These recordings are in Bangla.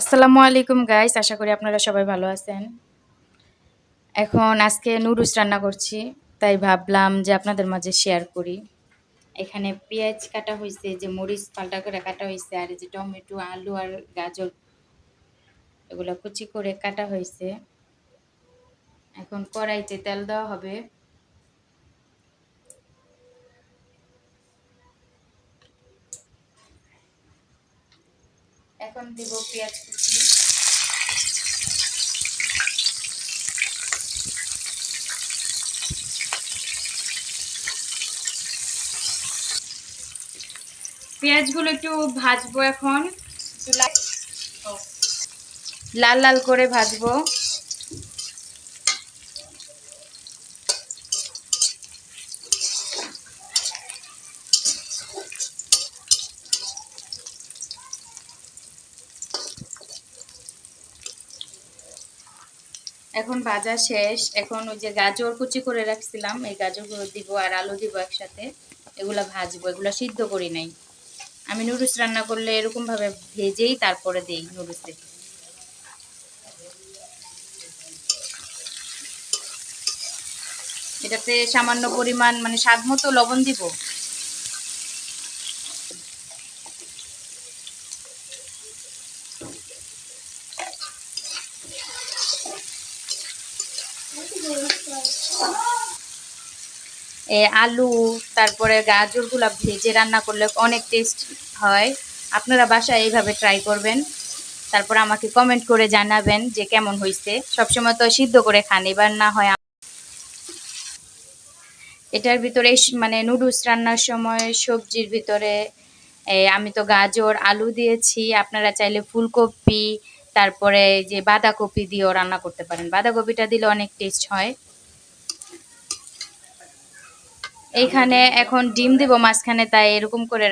আসসালামু আলাইকুম গাইস আশা করি আপনারা সবাই ভালো আছেন। এখন আজকে নুডলস রান্না করছি, তাই ভাবলাম যে আপনাদের মাঝে শেয়ার করি। এখানে পেঁয়াজ কাটা হয়েছে, যে মরিচ পাল্টা করে কাটা হয়েছে, আর যে টমেটো, আলু আর গাজর, এগুলো কুচি করে কাটা হয়েছে। এখন কড়াইতে তেল দেওয়া হবে। এখন দিব পেঁয়াজ কুচি। পেঁয়াজগুলো একটু ভাজবো এখন। লাল লাল করে ভাজবো। এখন ভাজা শেষ। এখন ওই যে গাজর কুচি করে রাখছিলাম, এই গাজরগুলো দিব আর আলু দিব একসাথে। এগুলা ভাজবো, এগুলা সিদ্ধ করি নাই। আমি নুডলস রান্না করলে এরকম ভাবে ভেজেই তারপরে দেই নুডলসে এটাতে সামান্য পরিমাণ মানে স্বাদ মতো লবণ দিব। এ আলু, তারপরে গাজরগুলো ভেজে রান্না করলে অনেক টেস্ট হয়। আপনারা বাসায় এইভাবে ট্রাই করবেন। তারপর আমাকে কমেন্ট করে জানাবেন যে কেমন হয়েছে সবসময় তো সিদ্ধ করে খান, এবার না হয় এটার ভিতরে মানে নুডলস রান্নার সময় সবজির ভিতরে আমি তো গাজর, আলু দিয়েছি। আপনারা চাইলে ফুলকপি, তারপরে যে বাঁধাকপি দিয়েও রান্না করতে পারেন। বাঁধাকপিটা দিলে অনেক টেস্ট হয়। এইখানে এখন ডিম দেব মাঝখানে, তাই এরকম করে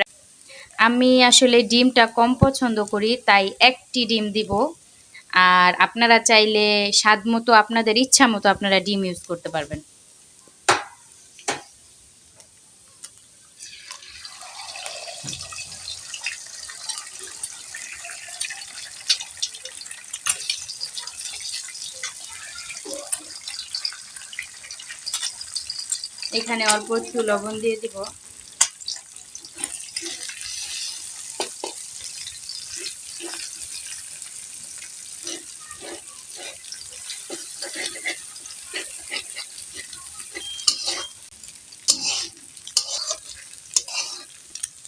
আমি আসলে ডিমটা কম পছন্দ করি, তাই একটি ডিম দিব। আর আপনারা চাইলে স্বাদ মতো, আপনাদের ইচ্ছা মতো আপনারা ডিম ইউজ করতে পারবেন। এখানে অল্প একটু লবণ দিয়ে দিব।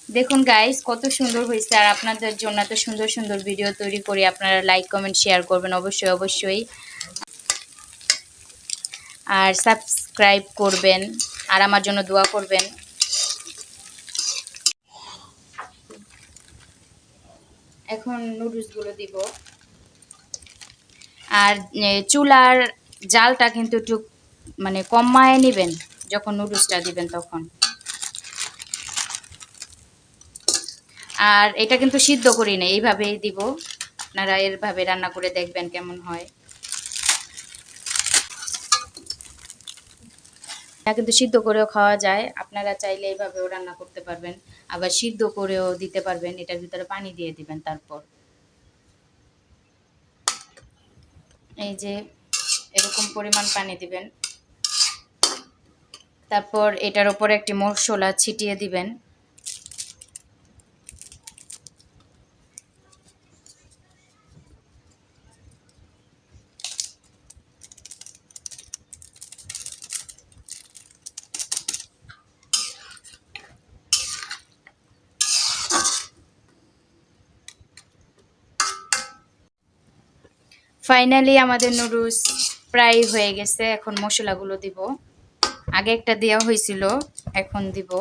দেখুন গাইস কত সুন্দর হয়েছে আর আপনাদের জন্য এত সুন্দর সুন্দর ভিডিও তৈরি করি আপনারা লাইক কমেন্ট শেয়ার করবেন অবশ্যই অবশ্যই। আর সাবস্ক্রাইব করবেন। আর আমার জন্য দোয়া করবেন। এখন নুডলসগুলো দিব। আর চুলার জালটা কিন্তু একটু মানে কমায় নেবেন, যখন নুডলসটা দিবেন তখন। আর এটা কিন্তু সিদ্ধ করি না এইভাবেই দিব। আপনারা এরভাবে রান্না করে দেখবেন কেমন হয়। এটা কিন্তু সিদ্ধ করেও খাওয়া যায়। আপনারা চাইলে এইভাবেও রান্না করতে পারবেন। আবার সিদ্ধ করেও দিতে পারবেন। এটার ভিতরে পানি দিয়ে দিবেন তারপর। এই যে এরকম পরিমাণ পানি দিবেন। তারপর এটার উপরে একটি মশলা ছিটিয়ে দিবেন। ফাইনালি আমাদের নুডলস প্রায় হয়ে গেছে। এখন মশলাগুলো দিব। আগে একটা দেওয়া হয়েছিল, এখন দিব।